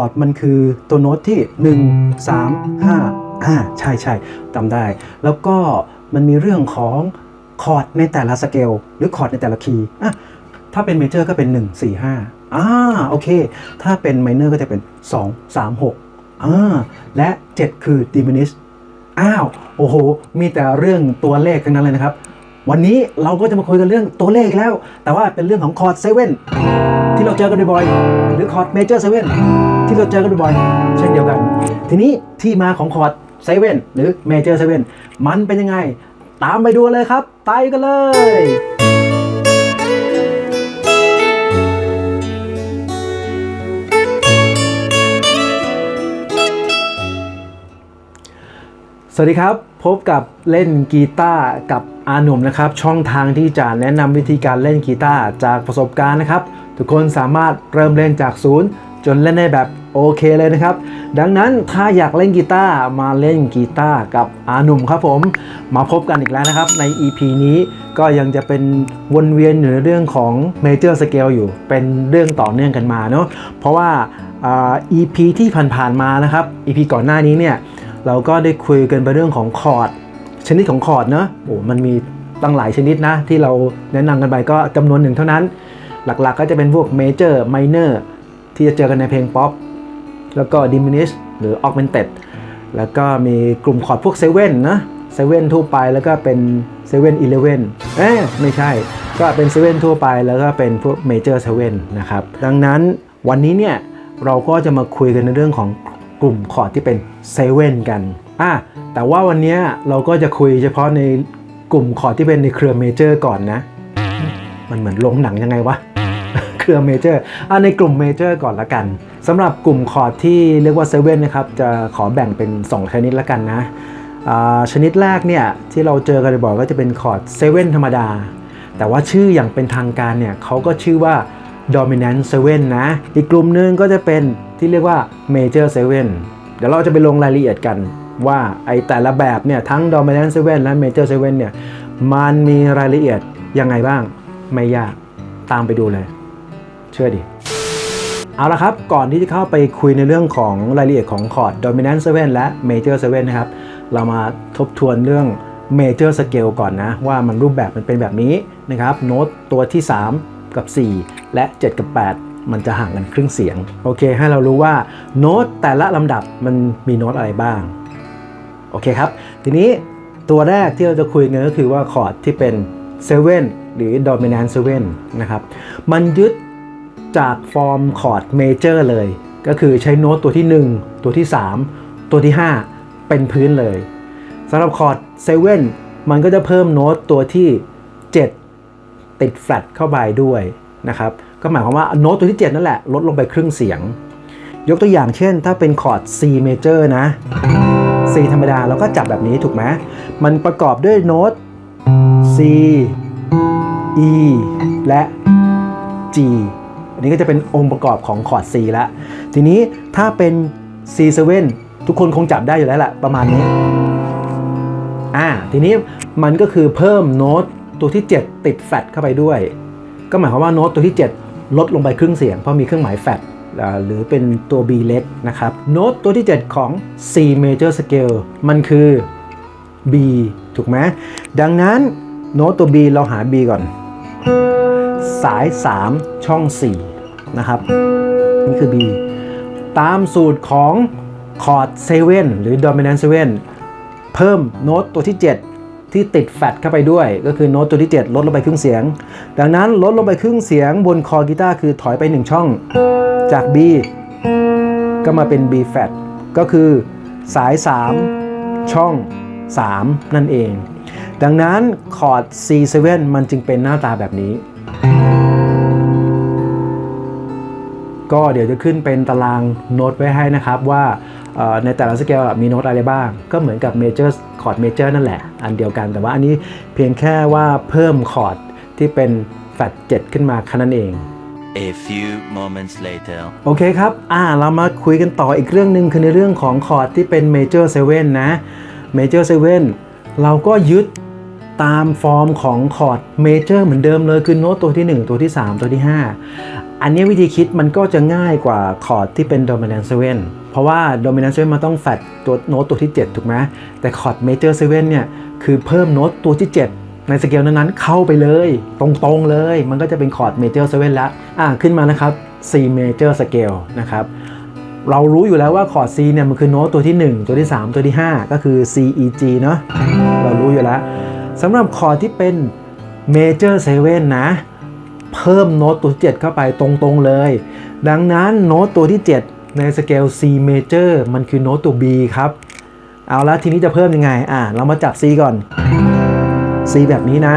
อร์ดมันคือตัวโน้ตที่ 1 3 5อ่าใช่ใช่จำได้ แล้วก็มันมีเรื่องของคอร์ดในแต่ละสเกลหรือคอร์ดในแต่ละคีย์อะถ้าเป็นเมเจอร์ก็เป็น 1 4 5อ่าโอเค ถ้าเป็นไมเนอร์ก็จะเป็น 2 3 6อ่าและ 7 คือ diminish อ้าว โอ้โห มีแต่เรื่องตัวเลขทั้งนั้นเลยนะครับ วันนี้เราก็จะมาคุยกันเรื่องตัวเลขแล้ว แต่ว่าเป็นเรื่องของคอร์ดเซเว่นที่เราเจอกันบ่อยๆหรือคอร์ดเมเจอร์เซเว่นที่เราเจอกันบ่อยๆเช่นเดียวกัน ทีนี้ที่มาของคอร์ดเซเว่นหรือเมเจอร์เซเว่นมันเป็นยังไง ตามไปดูเลยครับ ไปกันเลยสวัสดีครับ พบกับเล่นกีตาร์กับอาหนุ่มนะครับ ช่องทางที่จะแนะนำวิธีการเล่นกีตาร์จากประสบการณ์นะครับ ทุกคนสามารถเริ่มเล่นจากศูนย์จนเล่นได้แบบโอเคเลยนะครับ ดังนั้นถ้าอยากเล่นกีตาร์มาเล่นกีตาร์กับอาหนุ่มครับผม มาพบกันอีกแล้วนะครับใน EP นี้ก็ยังจะเป็นวนเวียนอยู่ในเรื่องของ Major Scale อยู่ เป็นเรื่องต่อเนื่องกันมาเนาะเพราะว่าอ่า EP ที่ผ่านๆมานะครับ EP ก่อนหน้านี้เนี่ย เราก็ได้คุยกันไปเรื่องของคอร์ดชนิดของคอร์ดเนอะโอ้มันมีตั้งหลายชนิดนะที่เราแนะนำกันไปก็จำนวนหนึ่งเท่านั้น หลักๆก็จะเป็นพวกเมเจอร์ไมเนอร์ที่จะเจอกันในเพลงป๊อปแล้วก็ดิมินิชหรือออกเมนเต็ดแล้วก็มีกลุ่มคอร์ดพวกเซเว่นนะเซเว่นทั่วไปแล้วก็เป็นเซเว่นอีเลเว่นเอ๊ะไม่ใช่ ก็เป็นเซเว่นทั่วไปแล้วก็เป็นพวกเมเจอร์เซเว่นนะครับ ดังนั้นวันนี้เนี่ยเราก็จะมาคุยกันในเรื่องของ กลุ่มคอร์ดที่เป็นเซเว่นกันอะแต่ว่าวันนี้เราก็จะคุยเฉพาะในกลุ่มคอร์ดที่เป็นในเครือเมเจอร์ก่อนนะ มันเหมือนลงหนังยังไงวะ เครือเมเจอร์อะในกลุ่มเมเจอร์ก่อนละกันสำหรับกลุ่มคอร์ดที่เรียกว่าเซเว่นนะครับ จะขอแบ่งเป็น 2 ชนิดละกันนะอ่าชนิดแรกเนี่ยที่เราเจอกันบ่อยก็จะเป็นคอร์ดเซเว่นธรรมดา แต่ว่าชื่ออย่างเป็นทางการเนี่ยเขาก็ชื่อว่า dominant 7นะ อีกกลุ่มหนึงก็จะเป็น ที่เรียกว่า major 7 เดี๋ยวเราจะไปลงรายละเอียดกันว่าไอแต่ละแบบเนี่ยทั้ง dominant 7 และ major 7 เนี่ยมันมีรายละเอียดยังไงบ้างไม่ยากตามไปดูเลย เชื่อดิเอาละครับ ก่อนที่จะเข้าไปคุยในเรื่องของรายละเอียดของคอร์ด dominant 7 และ major 7 นะครับ เรามาทบทวนเรื่อง major scale ก่อนนะ ว่ามันรูปแบบมันเป็นแบบนี้นะครับ โน้ตตัวที่ 3 กับ 4 และ 7 กับ 8 มันจะห่างกันครึ่งเสียง โอเค ให้เรารู้ว่าโน้ตแต่ละลำดับมันมีโน้ตอะไรบ้าง โอเคครับ ทีนี้ตัวแรกที่เราจะคุยกันก็คือว่าคอร์ดที่เป็น7หรือ dominant 7นะครับ มันยึดจากฟอร์มคอร์ดเมเจอร์เลย ก็คือใช้โน้ตตัวที่ 1 ตัวที่ 3 ตัวที่ 5 เป็นพื้นเลยสำหรับคอร์ด7มันก็จะเพิ่มโน้ตตัวที่ 7 ติดแฟลตเข้าไปด้วยนะครับ ก็หมายความว่าโน้ตตัวที่ 7 นั่นแหละ ลดลงไปครึ่งเสียง ยกตัวอย่างเช่น ถ้าเป็นคอร์ด C major นะ C ธรรมดาเราก็จับแบบนี้ถูกไหมมันประกอบด้วยโน้ต C E และ G อันนี้ก็จะเป็นองค์ประกอบของคอร์ด C แล้ว ทีนี้ถ้าเป็น C7 ทุกคนคงจับได้อยู่แล้วแหละประมาณนี้ อ่า ทีนี้มันก็คือเพิ่มโน้ตตัวที่ 7 ติดแฟตเข้าไปด้วย ก็หมายความว่าโน้ตตัวที่ 7 ลดลงไปครึ่งเสียง เพราะมีเครื่องหมายแฟลตหรือเป็นตัว B เล็กนะครับ โน้ตตัวที่ 7 ของ C major scale มันคือ B ถูกไหมดังนั้นโน้ตตัว B เราหา B ก่อน สาย 3 ช่อง 4 นะครับ นี่คือ B ตามสูตรของคอร์ด7หรือ dominant 7เพิ่มโน้ตตัวที่ 7 ที่ติดแฟตเข้าไปด้วย ก็คือโน้ตตัวที่ 7 ลดลงไปครึ่งเสียง ดังนั้นลดลงไปครึ่งเสียงบนคอกีตาร์คือถอยไป 1 ช่อง จาก B ก็มาเป็น B flat ก็คือสาย 3 ช่อง 3 นั่นเอง ดังนั้นคอร์ด C7 มันจึงเป็นหน้าตาแบบนี้ ก็เดี๋ยวจะขึ้นเป็นตารางโน้ตไว้ให้นะครับว่า ในแต่ละสเกลอะมีโน้ตอะไรบ้าง ก็เหมือนกับเมเจอร์คอร์ดเมเจอร์นั่นแหละ อันเดียวกัน แต่ว่าอันนี้เพียงแค่ว่าเพิ่มคอร์ดที่เป็นแฟต7ขึ้นมาแค่นั้นเอง A few moments later. โอเคครับ อ่า เรามาคุยกันต่ออีกเรื่องหนึ่งคือในเรื่องของคอร์ดที่เป็น Major 7นะ Major 7เราก็ยึดตามฟอร์มของคอร์ดเมเจอร์เหมือนเดิมเลยคือโน้ตตัวที่ 1 ตัวที่ 3 ตัวที่ 5 อันนี้วิธีคิดมันก็จะง่ายกว่าคอร์ดที่เป็น dominant 7 เพราะว่า dominant 7มันต้องแฟดตัวโน้ตตัวที่ 7 ถูกไหมแต่คอร์ด major 7เนี่ยคือเพิ่มโน้ตตัวที่ 7 ในสเกลนั้นๆเข้าไปเลย ตรงๆเลย มันก็จะเป็นคอร์ด major 7แล้วอะขึ้นมานะครับ C major scale นะครับเรารู้อยู่แล้วว่าคอร์ด C เนี่ยมันคือโน้ตตัวที่ 1 ตัวที่ 3 ตัวที่ 5 ก็คือ C E G เนาะเรารู้อยู่แล้วสำหรับคอร์ดที่เป็น Major 7 นะ เพิ่มโน้ตตัวที่7เข้าไปตรงๆเลย ดังนั้นโน้ตตัวที่ 7 ในสเกล C Major มันคือโน้ตตัว B ครับ เอาละทีนี้จะเพิ่มยังไง อะเรามาจับ C ก่อน C แบบนี้นะ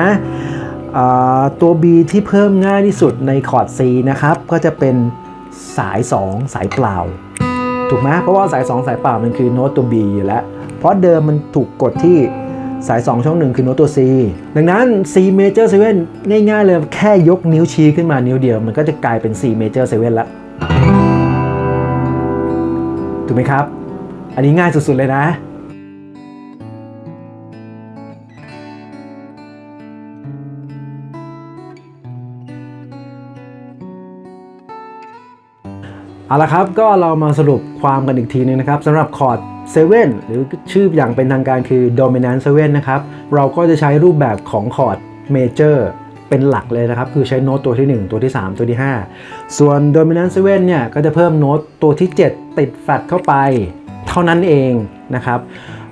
ตัว B ที่เพิ่มง่ายที่สุดในคอร์ด C นะครับ ก็จะเป็นสาย 2 สายเปล่า ถูกไหมเพราะว่าสาย 2 สายเปล่ามันคือโน้ตตัว B อยู่แล้ว เพราะเดิมมันถูกกดที่สาย 2 ช่อง 1 คือโน้ตตัว C ดังนั้น C major 7ง่ายๆเลย แค่ยกนิ้วชี้ขึ้นมานิ้วเดียว มันก็จะกลายเป็น C major 7แล้ว ถูกไหมครับ อันนี้ง่ายสุดๆเลยนะ เอาละครับก็เรามาสรุปความกันอีกทีนึงนะครับสำหรับคอร์ด7 หรือชื่ออย่างเป็นทางการคือ dominant 7 นะครับ เราก็จะใช้รูปแบบของคอร์ด major เป็นหลักเลยนะครับ คือใช้โน้ตตัวที่ 1 ตัวที่ 3 ตัวที่ 5 ส่วน dominant 7เนี่ยก็จะเพิ่มโน้ตตัวที่ 7 ติดแฟลตเข้าไป เท่านั้นเองนะครับ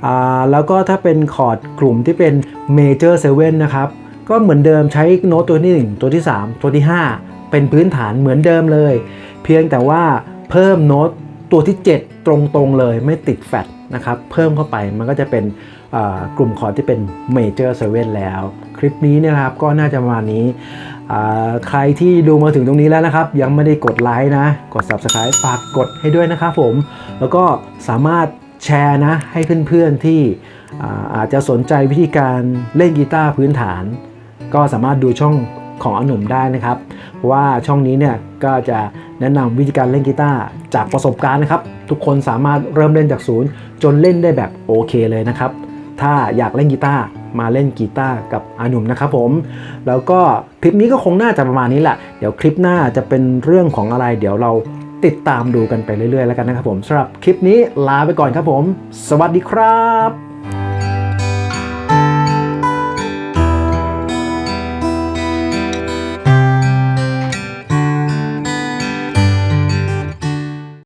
อ่าแล้วก็ถ้าเป็นคอร์ดกลุ่มที่เป็น major 7นะครับก็เหมือนเดิมใช้โน้ตตัวที่ 1 ตัวที่ 3 ตัวที่ 5 เป็นพื้นฐานเหมือนเดิมเลย เพียงแต่ว่าเพิ่มโน้ต ตัวที่ 7 ตรงๆเลยไม่ติดแฟตนะครับเพิ่มเข้าไปมันก็จะเป็นกลุ่มคอที่เป็น Major 7แล้ว คลิปนี้เนะครับก็น่าจะประมาณนี้ ใครที่ดูมาถึงตรงนี้แล้วนะครับ ยังไม่ได้กดไลค์นะ กด Subscribe ฝากกดให้ด้วยนะครับผม แล้วก็สามารถแชร์นะให้เพื่อนๆที่อาจจะสนใจวิธีการเล่นกีตาร์พื้นฐาน ก็สามารถดูช่อง ของอนุ่มได้นะครับว่าช่องนี้เนี่ยก็จะแนะนำวิธีการเล่นกีตาร์จากประสบการณ์นะครับ ทุกคนสามารถเริ่มเล่นจากศูนย์จนเล่นได้แบบโอเคเลยนะครับ ถ้าอยากเล่นกีตาร์มาเล่นกีตาร์กับอาหนุ่มนะครับผม แล้วก็คลิปนี้ก็คงน่าจะประมาณนี้แหละ เดี๋ยวคลิปหน้าจะเป็นเรื่องของอะไร เดี๋ยวเราติดตามดูกันไปเรื่อยๆ แล้วกันนะครับผมสำหรับคลิปนี้ลาไปก่อนครับผม สวัสดีครับ